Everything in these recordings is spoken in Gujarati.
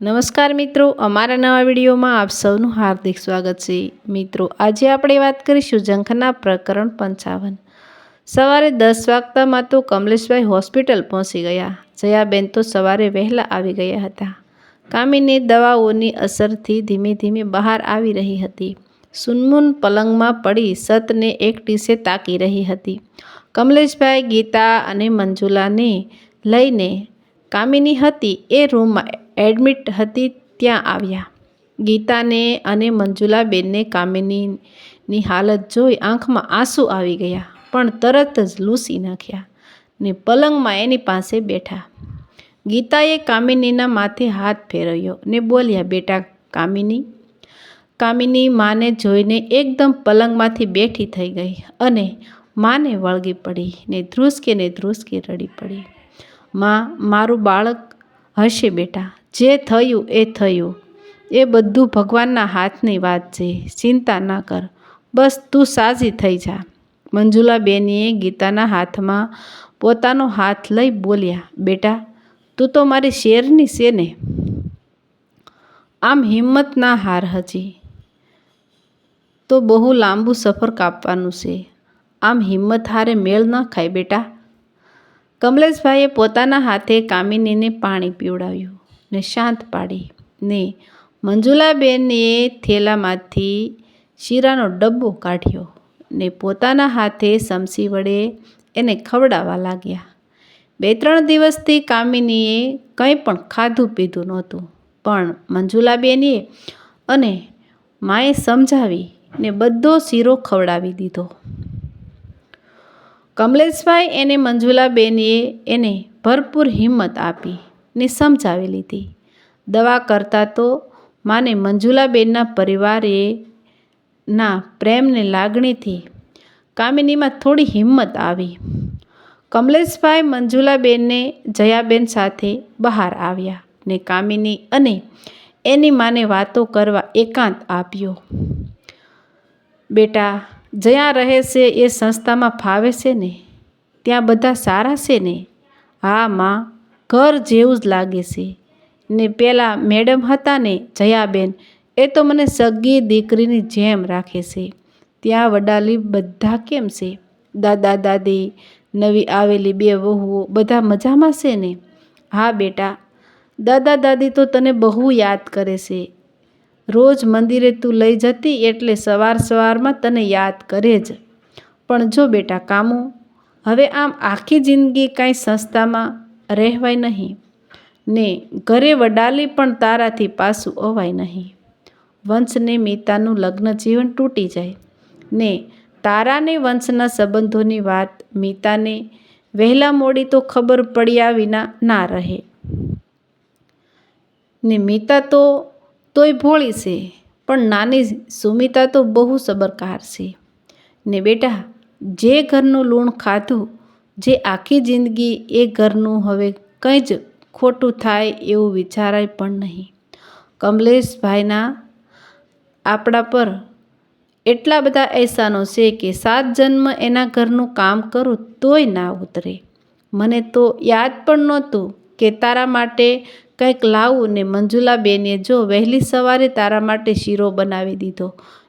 નમસ્કાર મિત્રો, અમારા નવા વિડીયોમાં આપ સૌનું હાર્દિક સ્વાગત છે. મિત્રો, આજે આપણે વાત કરીશું ઝંખના પ્રકરણ પંચાવન. સવારે દસ વાગતામાં તો કમલેશભાઈ હોસ્પિટલ પહોંચી ગયા. જયાબેન તો સવારે વહેલા આવી ગયા હતા. કામીની દવાઓની અસરથી ધીમે ધીમે બહાર આવી રહી હતી. સુનમુન પલંગમાં પડી સતને એક ટીસે તાકી રહી હતી. કમલેશભાઈ, ગીતા અને મંજુલાને લઈને કામિની હતી એ રૂમમાં એડમિટ હતી ત્યાં આવ્યા. ગીતાને અને મંજુલાબેનને કામિનીની હાલત જોઈ આંખમાં આંસુ આવી ગયા, પણ તરત જ લૂસી નાખ્યા ને પલંગમાં એની પાસે બેઠા. ગીતાએ કામિનીના માથે હાથ ફેરવ્યો ને બોલ્યા, બેટા કામિની કામિની માને જોઈને એકદમ પલંગમાંથી બેઠી થઈ ગઈ અને માને વળગી પડી ને ધ્રુસકે ને ધ્રુસકે રડી પડી. માં, મારું બાળક હશે બેટા જે થયું એ થયું. એ બધું ભગવાનના હાથની વાત છે. ચિંતા ના કર. બસ તું સાજી થઈ જા. મંજુલાબેનીએ ગીતાના હાથમાં પોતાનો હાથ લઈ બોલ્યા, બેટા, તું તો મારી શેરની છે આમ હિંમત ના હાર હજી. તો બહુ લાંબુ સફર કાપવાનું છે. આમ હિંમત હારે મેળ ન ખાય, બેટા. કમલેશભાઈએ પોતાના હાથે કામિનીને પાણી પીવડાવ્યું. ને શાંત પાડી. ને મંજુલાબેને થેલામાંથી શીરાનો ડબ્બો કાઢ્યો ને પોતાના હાથે સમસી વડે એને ખવડાવવા લાગ્યા. બે ત્રણ દિવસથી કામિનીએ કંઈ પણ ખાધું પીધું નહોતું, પણ મંજુલાબેનીએ અને માએ સમજાવી ને બધો શીરો ખવડાવી દીધો. કમલેશભાઈ એને મંજુલાબેનીએ એને ભરપૂર હિંમત આપી. ને સમજાવી લીધી. દવા કરતાં તો માને મંજુલાબેનના પરિવારે ના પ્રેમને લાગણીથી કામિનીમાં થોડી હિંમત આવી. કમલેશભાઈ મંજુલાબેનને જયાબેન સાથે બહાર આવ્યા ને કામિની અને એની માને વાતો કરવા એકાંત આપ્યો. બેટા, જ્યાં રહે છે એ સંસ્થામાં ફાવે છે ને? ત્યાં બધા સારા છે ને? હા, માં. ઘર જેવું જ લાગે છે. ને પેલા મેડમ હતા ને જયાબેન, એ તો મને સગી દીકરીની જેમ રાખે છે. ત્યાં વડાલી બધા કેમ છે? દાદા, દાદી, નવી આવેલી બે વહુઓ બધા મજામાં છે ને? હા બેટા, દાદા, દાદી તો તને બહુ યાદ કરે છે. રોજ મંદિરે તું લઈ જતી એટલે સવાર સવારમાં તને યાદ કરે જ. પણ જો બેટા કામો, હવે આમ આખી જિંદગી કાંઈ સંસ્થામાં રહેવાય નહીં. ને ઘરે વડાલી પણ તારાથી પાછું અવાય નહીં. વંશને મીતાનું લગ્ન જીવન તૂટી જાય. ને તારાને વંશના સંબંધોની વાત મીતાને વહેલા મોડી તો ખબર પડ્યા વિના ના રહે. ને મીતા તો, તોય ભોળી છે, પણ નાની સુમિતા તો બહુ સબરકાર છે. ને બેટા, જે ઘરનું લૂણ ખાધું જે આખી જિંદગી એ ઘરનું હવે કંઈ જ ખોટું થાય એવું વિચારાય પણ નહીં. કમલેશભાઈના આપણા પર એટલા બધા એહસાનો છે કે સાત જન્મ એના ઘરનું કામ કરું તોય ના ઉતરે. મને તો યાદ પણ નહોતું કે તારા માટે કંઈક લાવું ને મંજુલાબેને જો વહેલી સવારે તારા માટે શીરો બનાવી દીધો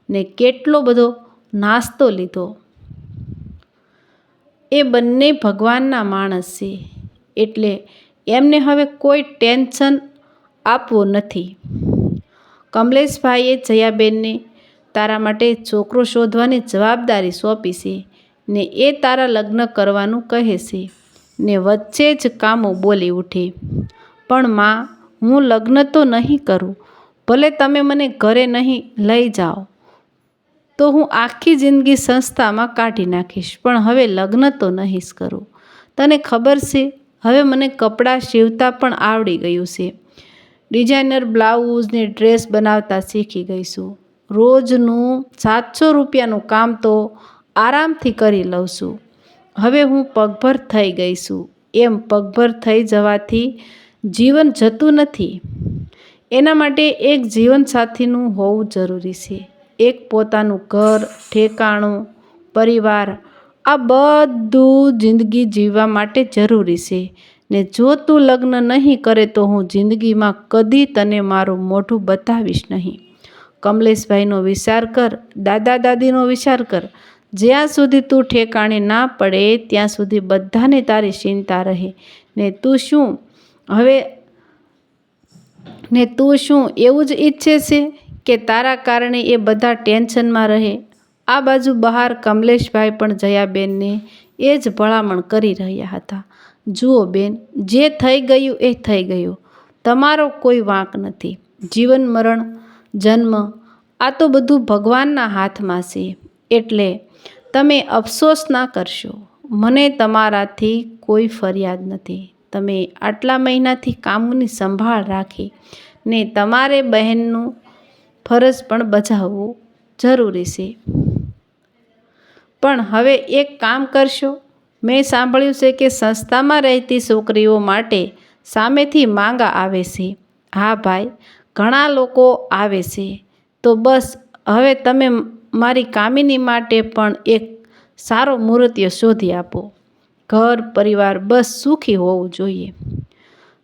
ને કેટલો બધો નાસ્તો લીધો. એ બંને ભગવાનના માણસ છે. એટલે એમને હવે કોઈ ટેન્શન આપવું નથી. કમલેશભાઈએ જયાબેનને તારા માટે છોકરો શોધવાની જવાબદારી સોંપી છે ને એ તારા લગ્ન કરવાનું કહે છે ને વચ્ચે જ કામો બોલી ઉઠે. પણ માં, હું લગ્ન તો નહીં કરું. ભલે તમે મને ઘરે નહીં લઈ જાઓ. તો હું આખી જિંદગી સંસ્થામાં કાઢી નાખીશ. પણ હવે લગ્ન તો નહીં જ કરું. તને ખબર છે, હવે મને કપડાં સીવતા પણ આવડી ગયું છે. ડિઝાઇનર બ્લાઉઝ ને ડ્રેસ બનાવતા શીખી ગઈ છું. રોજનું સાતસો રૂપિયાનું કામ તો આરામથી કરી લઉં છું. હવે હું પગભર થઈ ગઈ છું. એમ પગભર થઈ જવાથી જીવન જતું નથી. એના માટે એક જીવનસાથીનું હોવું જરૂરી છે. એક પોતાનું ઘર, ઠેકાણું, પરિવાર, આ બધું જિંદગી જીવવા માટે જરૂરી છે. ને જો તું લગ્ન નહીં કરે તો હું જિંદગીમાં કદી તને મારું મોઢું બતાવીશ નહીં. કમલેશભાઈનો વિચાર કર, દાદા દાદીનો વિચાર કર. જ્યાં સુધી તું ઠેકાણે ના પડે, ત્યાં સુધી બધાને તારી ચિંતા રહે. ને તું શું? હવે, ને તું શું? એવું જ ઈચ્છે છે? કે તારા કારણે એ બધા ટેન્શનમાં રહે. આ બાજુ બહાર કમલેશભાઈ પણ જયાબેનને એ જ ભલામણ કરી રહ્યા હતા. જુઓ બેન, જે થઈ ગયું એ થઈ ગયું. તમારો કોઈ વાંક નથી. જીવન મરણ, જન્મ, આ તો બધું ભગવાનના હાથમાં છે. એટલે તમે અફસોસ ના કરશો. મને તમારાથી કોઈ ફરિયાદ નથી. તમે આટલા મહિનાથી કામની સંભાળ રાખી ને તમારે બહેનનું ફરજ પણ બજાવવું જરૂરી છે. પણ હવે એક કામ કરશો. મેં સાંભળ્યું છે કે સંસ્થામાં રહેતી છોકરીઓ માટે સામેથી માંગા આવે છે. હા ભાઈ, ઘણા લોકો આવે છે. તો બસ, હવે તમે મારી કામિની માટે પણ એક સારો મૂર્તિઓ શોધી આપો. ઘર, પરિવાર, બસ સુખી હોવું જોઈએ.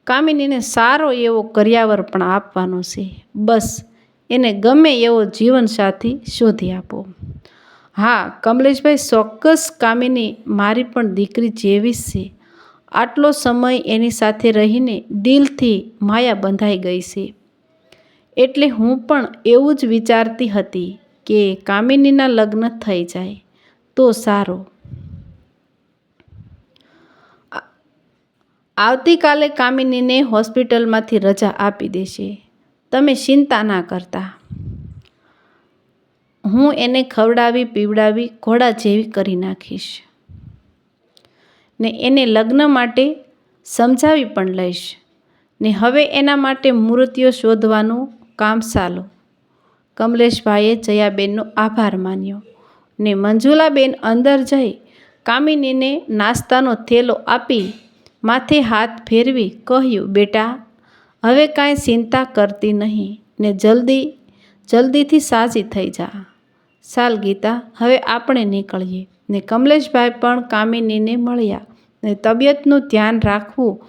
કામિનીને સારો એવો કર્યાવર પણ આપવાનો છે. બસ એને ગમે એવો જીવનસાથી શોધી આપો. હા, કમલેશભાઈ, ચોક્કસ કામિની મારી પણ દીકરી જેવી જ છે. આટલો સમય એની સાથે રહીને દિલથી માયા બંધાઈ ગઈ છે. એટલે હું પણ એવું જ વિચારતી હતી કે કામિનીના લગ્ન થઈ જાય તો સારું. આવતીકાલે કામિનીને હોસ્પિટલમાંથી રજા આપી દેશે. તમે ચિંતા ના કરતા. હું એને ખવડાવી, પીવડાવી, ઘોડા જેવી કરી નાખીશ. ને એને લગ્ન માટે સમજાવી પણ લઈશ. ને હવે એના માટે મૂર્તિઓ શોધવાનું કામ ચાલો. કમલેશભાઈએ જયાબેનનો આભાર માન્યો. ને મંજુલાબેન અંદર જઈ કામિનીને નાસ્તાનો થેલો આપી માથે હાથ ફેરવી કહ્યું, બેટા હવે કાંઈ ચિંતા કરતી નહીં ને જલ્દી, જલ્દીથી સાજી થઈ જા. સાલ ગીતા, હવે આપણે નીકળીએ. ને કમલેશભાઈ પણ કામિનીને મળ્યા ને તબિયતનું ધ્યાન રાખવું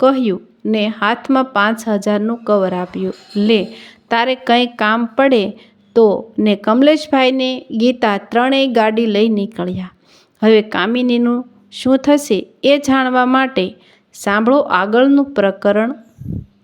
કહ્યું ને હાથમાં પાંચ હજારનું કવર આપ્યું. લે, તારે કંઈ કામ પડે તો ને કમલેશભાઈને ગીતા ત્રણેય ગાડી લઈ નીકળ્યા. હવે કામિનીનું શું થશે એ જાણવા માટે સાંભળો આગળનું પ્રકરણ